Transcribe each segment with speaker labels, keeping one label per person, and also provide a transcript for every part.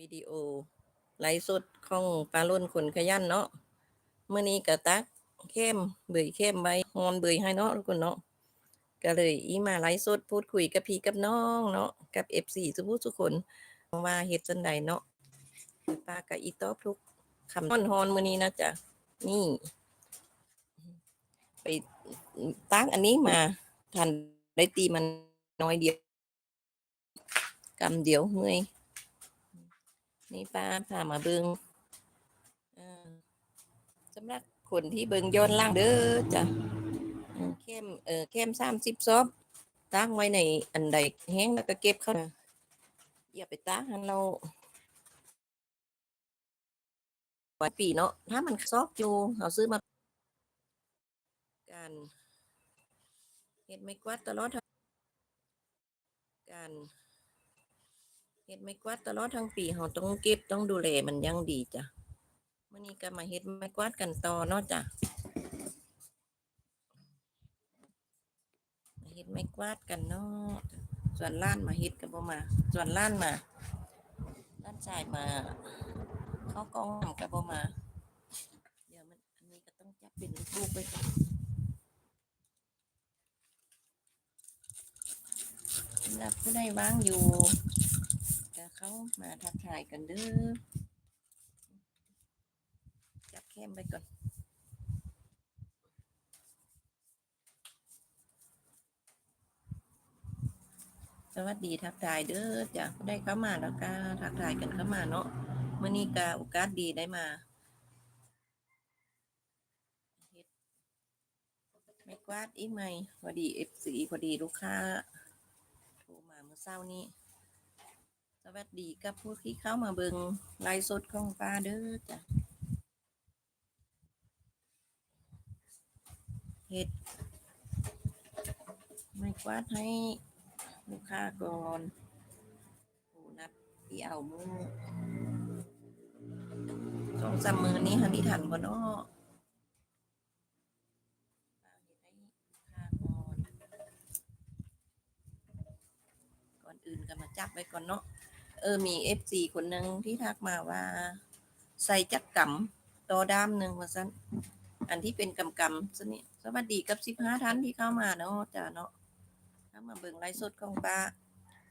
Speaker 1: วิดีโอไลฟ์สดของปลาลุ่นคนขยันเนาะเมื่อนี้กะตักเข้มเบยเข้มไว้ฮอนเบยให้เนาะทุกคนเนาะก็เลยอีมาไลฟ์สดพูดคุยกับพี่กับน้องเนาะกับเอฟซีทุกผู้ทุกคนว่าเฮ็ดจังใดเนาะปลากะอีตอบทุกคำฮอนฮอนมื้อนี้นะจ๊ะนี่ ไปตั้งอันนี้มาทันได้ตีมันน้อยเดียวกำเดียวเมื่อย นี่ป้าพามาเบิงอ่อสำหรับคนที่เบิงย้อนล่างเด้อจ้ะเข้มเออเข้มสามสิบซอบตั้งไว้ในอันใดแห้งแล้วก็เก็บเข้ามาอย่าไปตั้งให้เราไว้ปีเนาะถ้ามันซอกอยู่เราซื้อมาการเห็ดไม่กวาดตลอดการ เห็ดไม่กวาดตลอดทั้งปีเราต้องเก็บต้องดูแลมันยังดีจ้ะมื่อนี้ก็มาเห็ดไม่กวาดกันต่อเนาะจ้ะมาเห็ดไม่กวาดกันเนาะส่วนล้านมาเห็ดกันบ่มา ส่วนล้านมาล้านชายมา เข้ากองน้ำกับบ่มาเดี๋ยวมันอันนี้ก็ต้องจับเป็นลูกๆไปก่อนสำหรับผู้ใดว่างอยู่ เขามาทักทายกันเด้อจับแคมไปก่อนสวัสดีทักทายเด้อจ้ะได้เข้ามาแล้วก็ทักทายกันเข้ามาเนาะเมื่อนี้ก็โอกาสดีได้มาไม่กวาดอีกไหมพอดีเอฟซีพอดีลูกค้าโทรมาเมื่อเช้านี้ สวัสดีกับผู้ที่เข้ามาเบิงไลฟ์สดของป้าเด้อจ้ะเฮ็ดไม่กวาดให้ลูกค้าก่อนโอ้นับที่เอามือสองสามมือนี้ฮันนี่ทันบ่เนาะก่อนก่อนอื่นก็มาจับไว้ก่อนเนาะ เออมีเอฟซีคนหนึ่งที่ทักมาว่า ใส่จักกำต่อด้ามหนึ่งว่าซั่นอันที่เป็นกำกำซะนี่สวัสดีกับสิบห้าท่านที่เข้ามาเนาะจ้าเนาะเข้ามาเบิ่งไลฟ์สดของป้า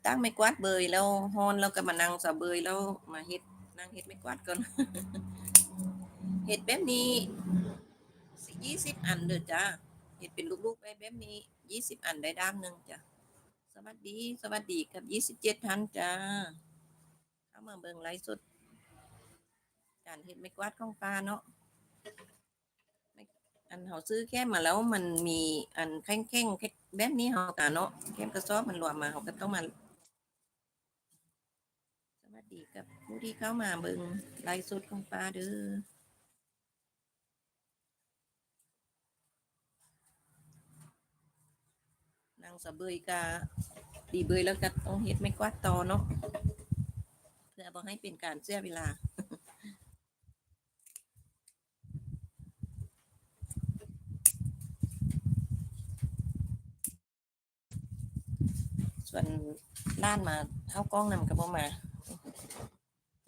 Speaker 1: ตั้งไม่กวาดเบยแล้วฮอนแล้วก็มานั่งสะเบยแล้วมาเฮ็ดนั่งเฮ็ดไม่กวาดก่อนเฮ็ดแบบนี้ยี่สิบอันเด้อจ้าเฮ็ดเป็นลูกๆไปแบบนี้ยี่สิบอันได้ด้ามหนึ่งจ้ะสวัสดี สวัสดีกับยี่สิบเจ็ดท่านจ้า เข้ามาเบิ่งไลฟ์สดการเห็ดไม่กวาดของปลาเนาะอันเขาซื้อแค่มาแล้วมันมีอันแข้งๆแบบนี้เขากะเนาะแค่กระสอบมันรวมมาเขาก็ต้องมา สวัสดีกับผู้ที่เข้ามาเบิ่งไลฟ์สดของปลาเด้อนางสะเบยกาดีเบยแล้วก็ต้องเฮ็ดไม่กวาดต่อเนาะ เพื่อบ่ให้เป็นการเสียเวลา ส่วนล้านมาเข้ากล้องนำกับบ่มา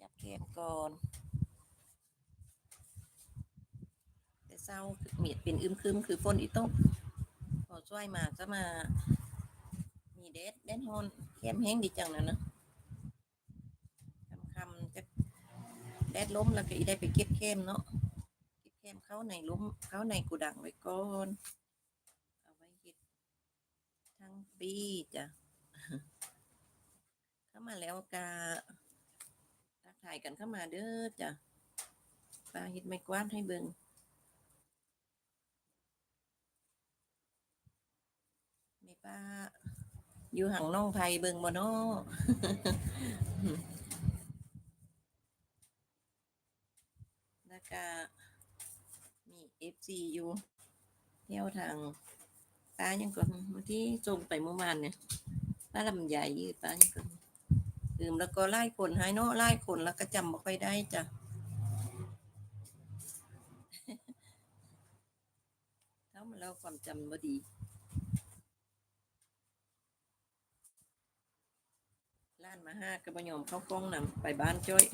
Speaker 1: จับเก็บก่อนแต่เศร้าเมียดเป็นอึมครึมคือฝนอีตกพอช่วยมาก็มามีเดดเดดฮอนเข้มแห้งดีจังนะเนะคำคำๆจะ แดดล้มแล้วก็อีได้ไปเก็บเข้มเนาะเก็บเข้มเข้าในล้มเข้าในกูดังไว้ก่อนเอาไว้เฮ็ดทั้งปีจ้ะเข้ามาแล้วกาทักทายกันเข้ามาเด้อจ้ะปลาเฮ็ดไม่กวาดให้เบิงแม่ป้าอยู่ห่างน้องไทยเบิงบ่เนาะ แล้ว ก็มีเอฟซีอยู่เที่ยวทางป้ายังก่อนมาที่ส่งไปเมื่อวานเนี่ยป้าลำใหญ่ป้ายังก่อนลืมแล้วก็ไล่คนหายเนาะไล่คนแล้วก็จำบ่ค่อยได้จ้ะเท่ามาแล้วความจำบ่ดีล้านมาห้ากระบยอมเข้ากล้องนำไปบ้านจ้อย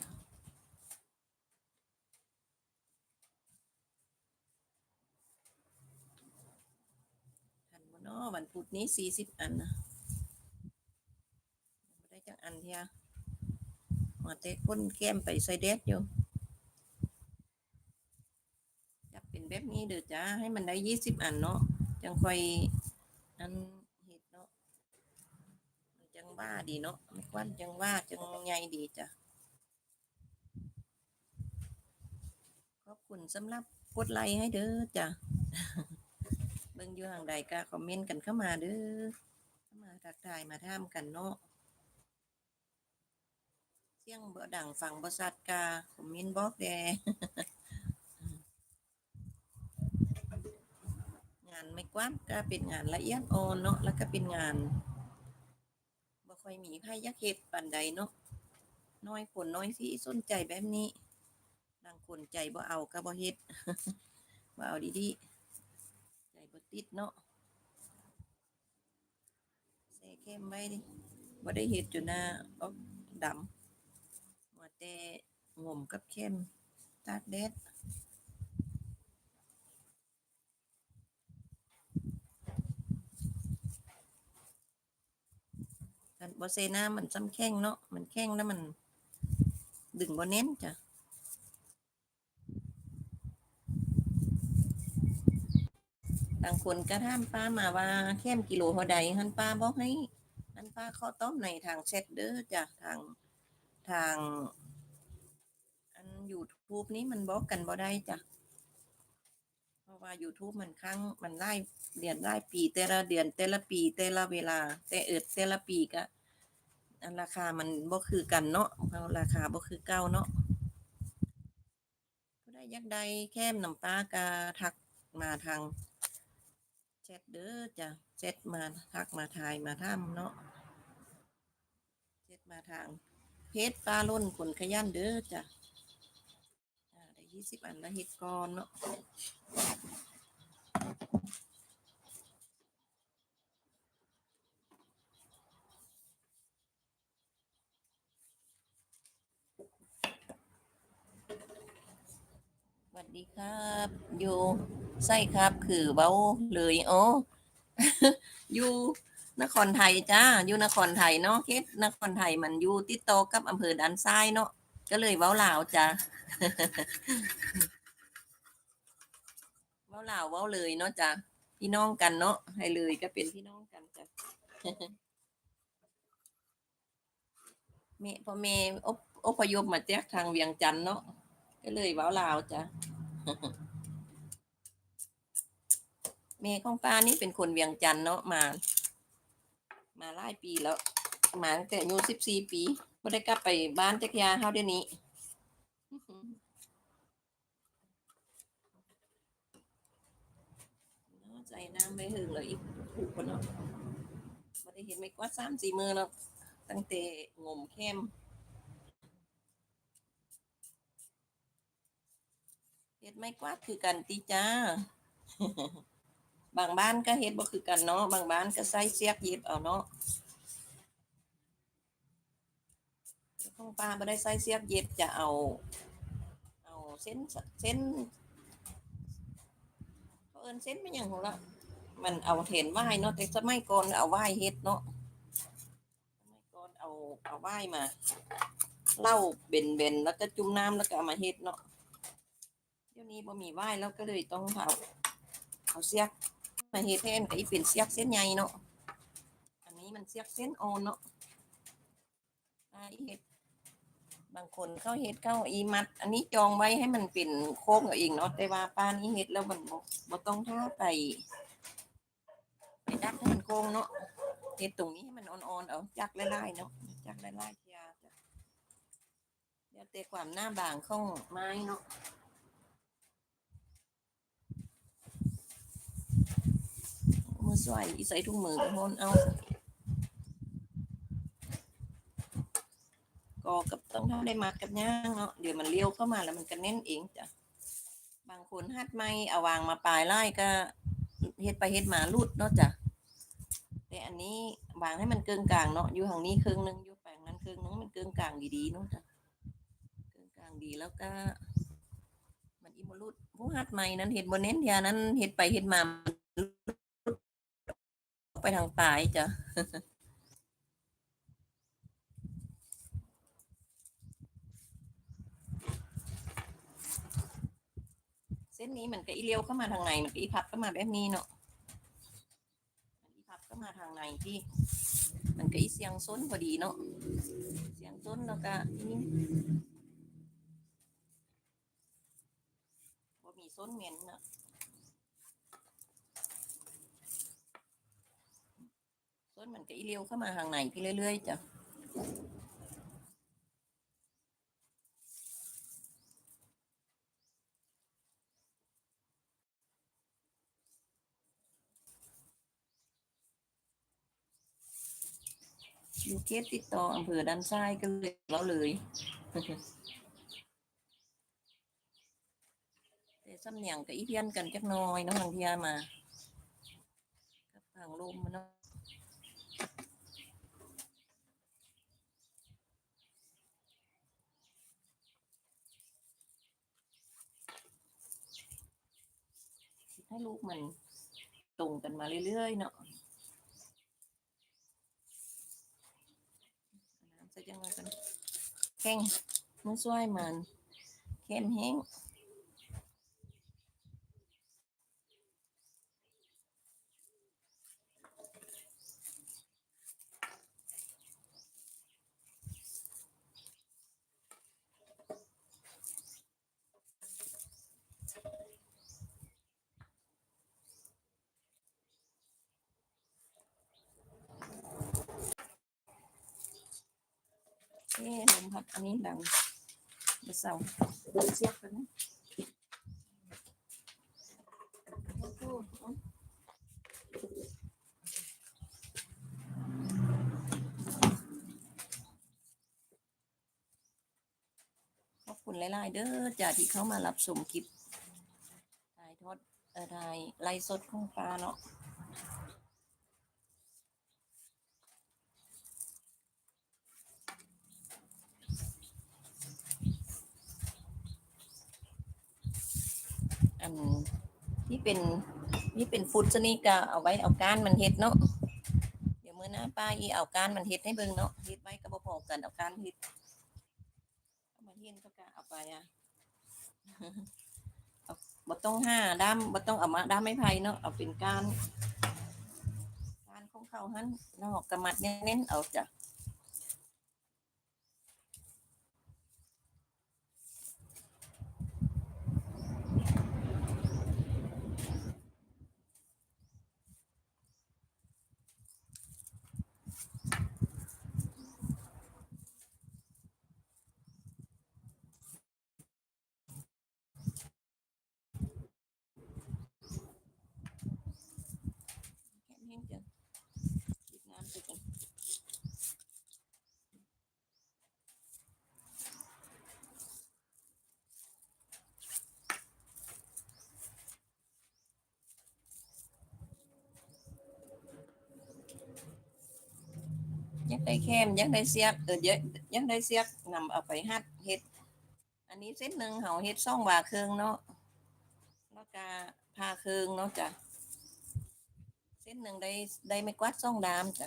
Speaker 1: ทั นาะวันพุธนี้สี่สิบอันนะบ่ได้จังอันเทียมาเตะก้นแก้มไปใส่เด็ดอยู่จับเป็นแบบนี้เด้อจ้าให้มันได้ยี่สิบอันเนาะจังค่อยอันเห็ดเนาะมันจังว่าดีเนาะไม่ควันจังว่าจังใหญ่ดีจ้ะขอบคุณสำหรับกดไลค์ให้เด้อจ้ะ บิ่งอยู่ทางใดก็คอมเมนต์กันเข้ามาเด้อเข้ามาทักทายมาท่ามกันเนาะเสียงเบ่ดังฟังบ่ชัดกาคอมเมนต์บอกแดงานไม่กว้านก็เป็นงานละเอียดอ่อนเนาะแล้วก็เป็นงานบ่ค่อยมีใครยากเฮ็ดปานใดเนาะน้อยคนน้อยที่สนใจแบบนี้บางคนใจบ่เอาก็บ่เฮ็ดบ่เอาดีๆ ติดเนาะใส่เข้มไว้ดิบ่ได้เฮ็ดจนหน้าออกดำมัวแต่งมกับเข้มตากแดดบ่ใส่น้ำมันซ้ำแข้งเนาะมันแข้งแล้วมันดึงบ่เน้นจ้ะ บางคนก็ถามป้ามาว่าเข้มกิโลเท่าใดหันป้าบอกให้หันป้าเขาต้มในทางเซตเด้อจ้ะทางทางอัน YouTube นี้มันบอกกันบ่ได้จ้ะเพราะว่า YouTube มันครั้งมันไล่เดือนไล่ปี แต่ละเดือนแต่ละปีแต่ละเวลา แต่เอิดแต่ละปีก็อันราคามันบ่คือกันเนาะเอาราคาบ่คือเก่าเนาะผู้ใดอยากได้แค้มน้ำปลากาทักมาทาง แชทเด้อจ้ะแชทมาทักมาทายมาทำเนาะแชทมาทาง เพจปลาล้นผลขยันเด้อจ้ะอ่าได้ยี่สิบอันละเฮ็ดก่อนเนาะสวัสดีครับ อยู่ ใช่ครับ คือเบ้าเลยอ๋อยู่นครไทยจ้าอยู่นครไทยเนาะเขตนครไทยมันอยู่ติดต่อกับอำเภอดันซ้ายเนาะก็เลยเว้าลาวจ้าเว้าลาวเว้าเลยเนาะจ้ะพี่น้องกันเนาะให้เลยก็เป็นพี่น้องกันจ้ะเมพอเมอพอพยพมาจากทางเวียงจันทน์เนาะก็เลยเว้าลาวจ้ะ เมของป้านี่เป็นคนเวียงจันทน์เนาะมา มาหลายปีแล้วมาตั้งแต่อายุสิบสี่ปีไม่ได้กลับไปบ้านจักยาเฮาเดี๋ยวนี้เนาใจน้ำไม่หึงเลยอีกถูกคนเนาะไม่ได้เห็นไม่กว่าสามสี่มือเนาะตั้งแต่งมเข้มเฮ็ดไม่กวาดคือกันติจ้า บางบ้านก็เฮ็ดบ่คือกันเนาะบางบ้านก็ใส่เสียกเย็บเอาเนาะของป้าบ่ได้ใส่เสียกเย็บจะเอา เอาเส้นเส้นเขาเอินเส้นไม่หยังของละมันเอาเห็นไหว้เนาะแต่สมัยก่อนเอาไหว้เฮ็ดเนาะสมัยก่อนเอาเอาไหว้มาเล้าเบนเบนแล้วก็จุ่มน้ำแล้วก็เอามาเฮ็ดเนาะเดี๋ยวนี้บ่มีไหว้แล้วก็เลยต้องเอาเอาเสียก มาเฮ็ดแทนก็อีเป็นเสียกเส้นใหญ่เนาะ อันนี้มันเสียกเส้นอ่อนเนาะอีเฮ็ดบางคนเข้าเฮ็ดเข้าอีมัด อันนี้จองไว้ให้มันเป็นโค้งเอาเองเนาะ แต่ว่าป้านี้เฮ็ดแล้วมันบ่บ่ต้องท่าไปไปดัดให้มันโค้งเนาะเฮ็ดตรงนี้ให้มันอ่อนๆเอาจักไล่ๆเนาะจักไล่ๆเทียเดี๋ยวแต่ความหน้าบางของไม้เนาะ มือสวยอีใส่ถุงมือกับโหนเอาก็กับต้องทำได้มัดกับย่างเนาะเดี๋ยวมันเลี้ยวเข้ามาแล้วมันก็เน้นเองจ้ะบางคนหัดไม่เอาวางมาปลายไล่ก็เฮ็ดไปเฮ็ดมาลุดเนาะจ้ะแต่อันนี้วางให้มันเกิงกลางเนาะอยู่ทางนี้ครึ่งหนึงอยู่แปลงนั้นครึ่งนึงมันเกิงกลางดีๆเนาะจ้ะเกิงกลางดีแล้วก็มันอิมรุดผู้ฮัดใหม่นั้นเห็ดบนเน้นเดียนั้นเห็ดไปเห็ดมา ไปทางปลายจ้ะเส้นนี้มันก็อีเลี้ยวเข้ามาทางในมันก็อีพับเข้ามาแบบนี้เนาะอีพับเข้ามาทางในที่ มันก็อีเสียงส้นพอดีเนาะเสียงส้นแล้วก็นี่ว่ามีส้นเหม็นเนาะ นมันก็อีเลี้ยวเข้ามาทางในพี่เรื่อยๆจ้ะอยู่เขตติดต่ออำเภอด้านซ้ายก็เลยเราเลยแต่สำเนียงกับอีเพียนกันจักหน้อยเน้องทางเทียมากับทางลมมันเนาะ ให้ลูกมันตรงกันมาเรื่อยๆเนาะน้ำใส่จังเลยกันแข้งมันช่วยมันเข้มแห้ง อันนี้ดังเดี๋ยวเสาเสียบกันนะขอบคุณหลาย ๆ เด้อจ้าที่เขามารับชมคลิปถ่ายทอดเอ่อถ่ายไลฟ์สดของปลาเนาะ นที่เป็นที่เป็นฟุตซะนี่ก็เอาไว้เอาก้านมันเฮ็ดเนาะเดี๋ยวมื้อหน้าป้าอีเอาก้านมันเฮ็ดให้เบิ่งเนาะเฮ็ดไว้ก็บ่พอกันเอาก้านเฮ็ดเอามาเฮ็ดก็กะเอาไปอะเอาบ่ต้องห้าด้ามบ่ต้องเอามาด้ามไม้ไผ่เนาะเอาเป็นก้านก้านของเขาหั่นนอกกระมัดเน้นๆเอาจ้ะ แค่นี้จ้ะปิดน้ำไปกันยัง ได้แคมยังได้เสียกเออเยอะยังได้เสียกนำเอาไปฮัดเฮ็ด อันนี้เส้นหนึ่งเขาเฮ็ดซ่องบาเครื่องเนาะแล้วก็พาเครื่องเนาะจ้ะเส้นหนึ่งได้ได้ไม่กวาดซ่องดามจ้ะ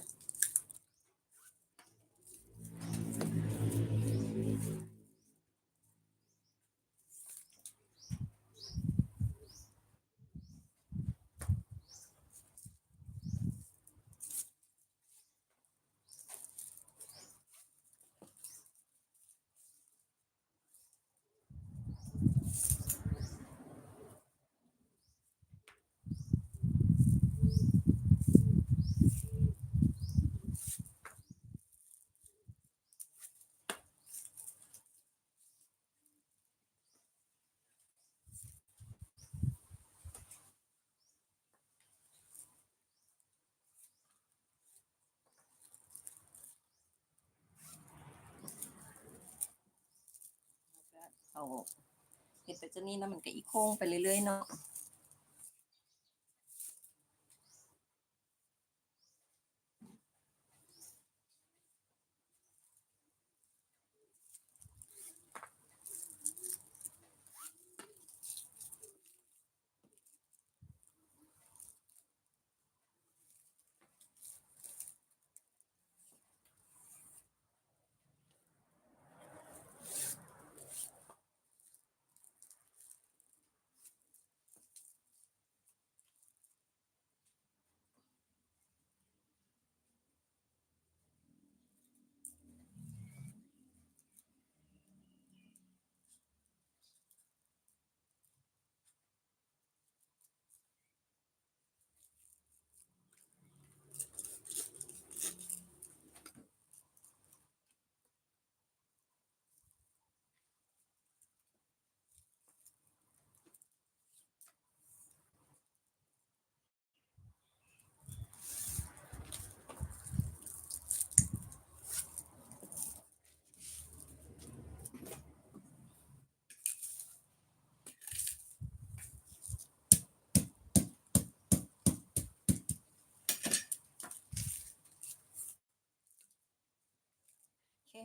Speaker 1: เอาเห็ดไปจะนี่แล้วมันก็อีโค้งไปเรื่อยๆเนาะ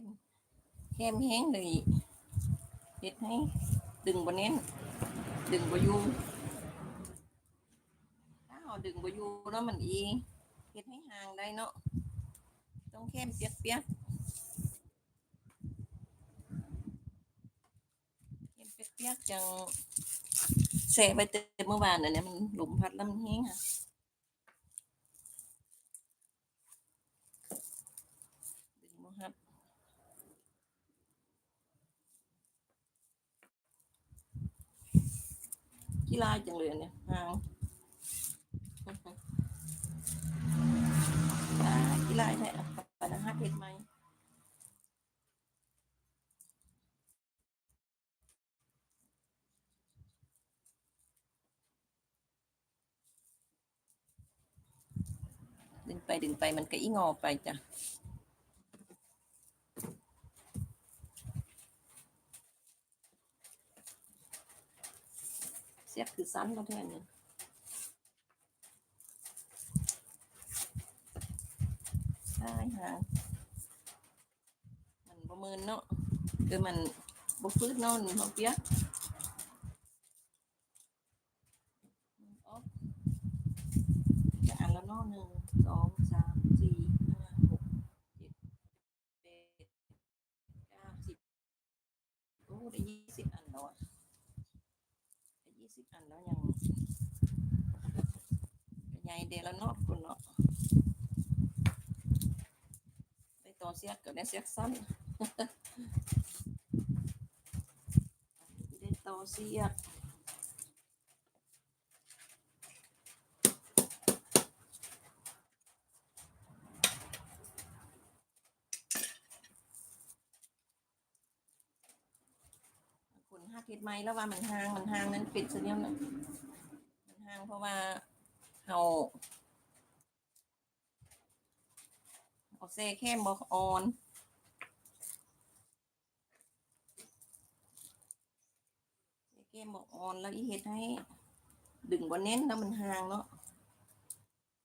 Speaker 1: มเข้มแห้งเลยเฮ็ดให้ดึงบ่แน่นดึงบอยู่ถ้าเราดึงบอยู่แล้วมันอีเฮ็ดให้ห่างได้เนาะต้องเข้มเปียกๆเข้มเปียกๆจังแสะไปเต็มเมื่อวานอันเนี้ยมันหลุมพัดแล้วมันแห้งค่ะ ดึงบ่ฮัด กีฬาจังเลยเนี่ยหางอ่ากีฬาใช่อะปะนะฮัดเห็ดไหมดึงไปดึงไปมันก็อีงอไปจ้ะ เสียบคือสั้นก็แท่นี้ใช่ฮะมันประเมินเนาะคือมันบกฟื้นเนาะมันเปียกอ๊อจะอันและเนาะหนึ่งสอง อันแล้วยังใหญ่เดละนาะคุณเนาะไปต่อเสียกก็ได้เสียกสั้นได้ต่อเสียก คุณห้าทิศไหมแล้วว่ามันห่างมันห่างนั้นปิดเดียวนะมันห่างเพราะว่าเอาเอาเซเข้มบอกออนเซเข้มบอกออนแล้วอีเฮ็ดให้ ดึงบนเน้นแล้วมันห่างเนาะ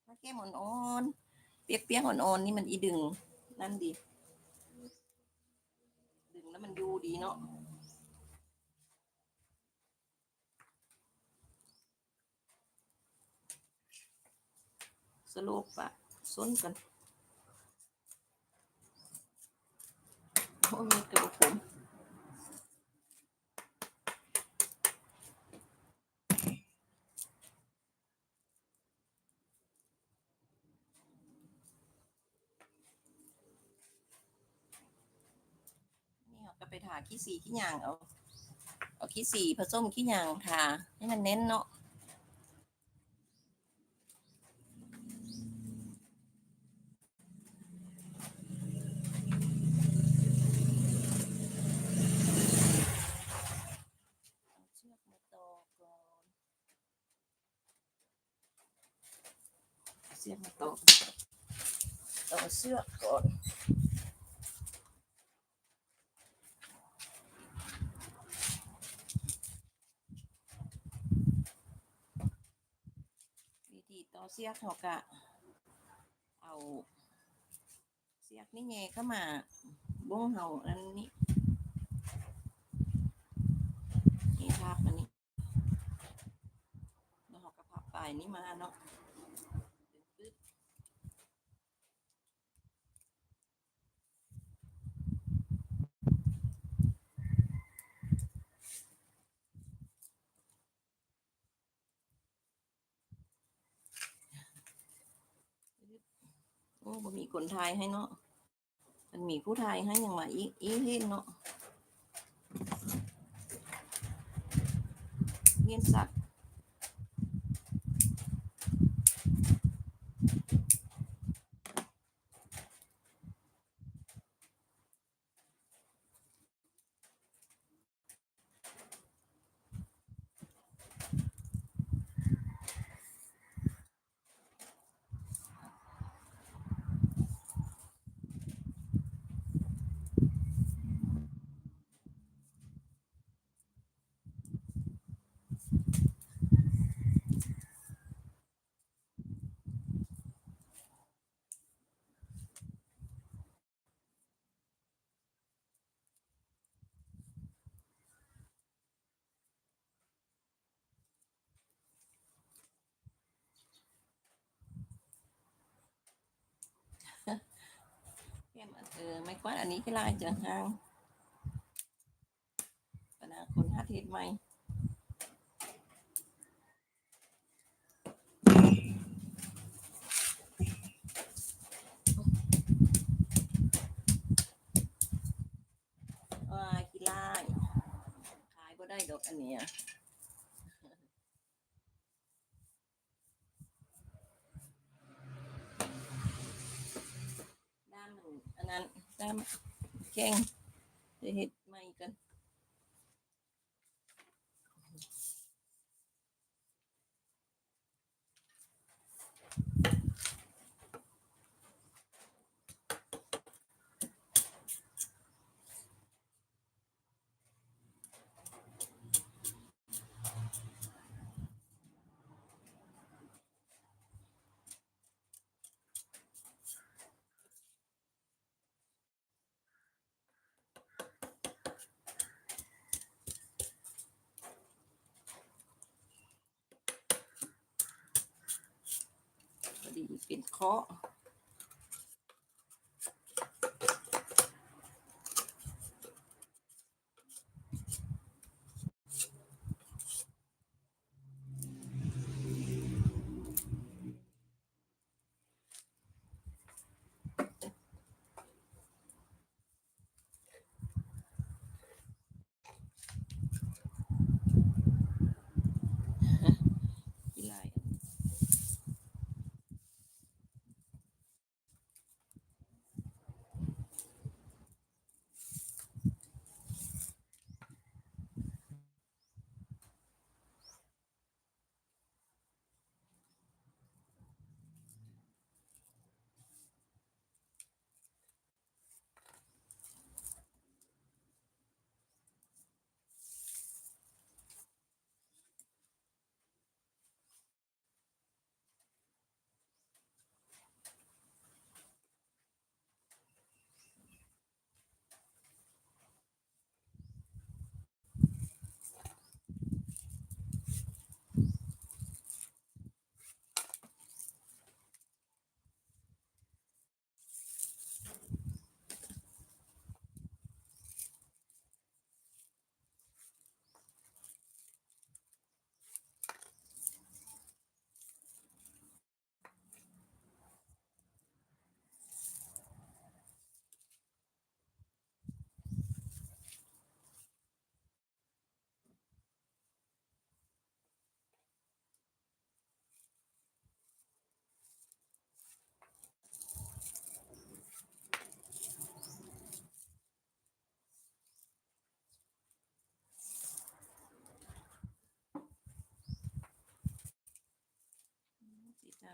Speaker 1: ถ้าเข้มอ่อนๆเปียกๆอ่อนๆนี่มันอีดึงนั่นดี ดึงแล้วมันยูดีเนาะ โลปอะส้นกันโอ้ยกระบอกผมนี่เราก็ไปทาขี้สีขี้ยางเอา เอาขี้สีผสมขี้ยางทาให้มันเน้นเนาะ เอาเชือกมาต่อก่อนเอาเชือกมา ต่อต่อเชือก่อนวิธีต่อเชือกเขากะเอาเชือกนี่แงเข้ามาบ้งเห่าอันนี้นี่ภาพอันนี้แล้วเราก็พับปลายนี้มาเนาะดึงปึ๊บโอ้ บ่มีคนไทยให้เนาะมันมีผู้ไทยให้ยังมาอีกอีกเห็นเนาะเงียนสัก วาดอันนี้ที่ลายจะห่างปนาคนหัดเฮ็ดใหม่ว่าขี้ลายขายก็ได้ดอกอันเนี้ย ด้ามหนึ่งอันนั้นด้าม แข้งจะเห็ด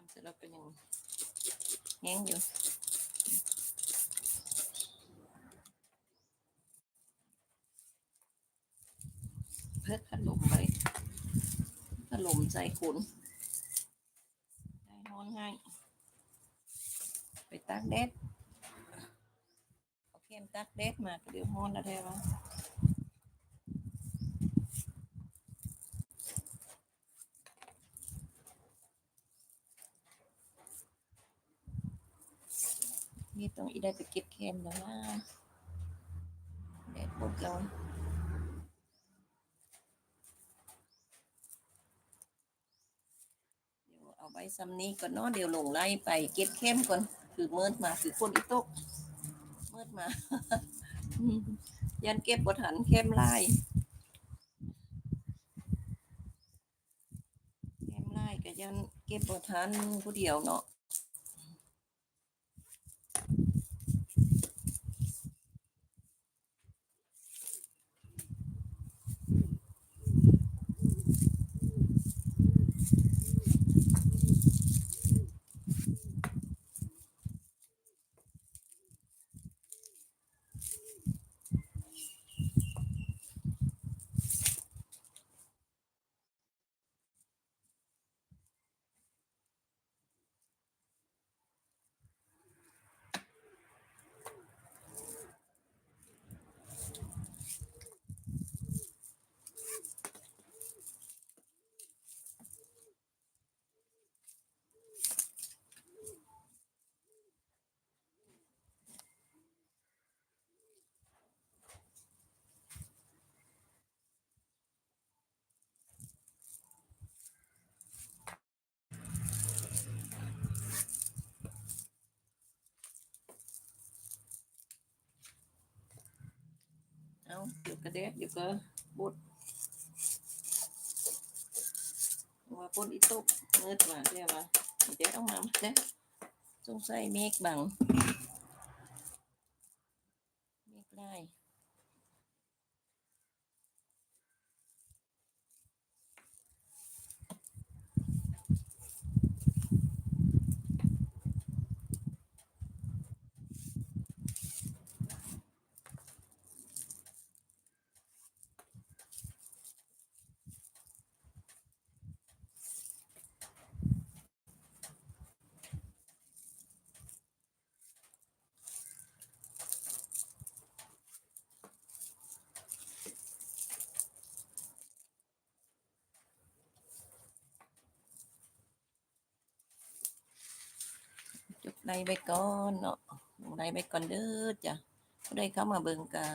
Speaker 1: เสร็จแล้วเป็นยังแห้งอยู่เพิ่มขนมไปขนมใส่ขุนได้ห้อนให้ไปตักแดดเอาเข้มตักแดดมาเดี๋ยวห้อนแล้วแท้วะนี่ต้องอี ได้ไปเก็บเข้มแล้วว่าแดดหมดแล้วเดี๋ยวเอาไว้ซ้ำนี้ก่อนเนาะเดี๋ยวลงไล่ไปเก็บเข้มก่อนคือเมิดมาคือคนอีตกเมิดมายันเก็บบ่ทันเข้มไล่เข้มไล่ก็ยันเก็บบ่ทันผู้เดียวเนาะ เดี๋ยวกระเดะเดี๋ยวก็บดว่าปนอีตุกเงิดมาเดี๋ยวมาเดี๋ยวต้องมาเด้สงสัยเมฆบังเมฆได้ ได้ไปก่อนเนาะได้ไปก่อนเด้อจ้ะผู้ใดเข้ามาเบิ่งกา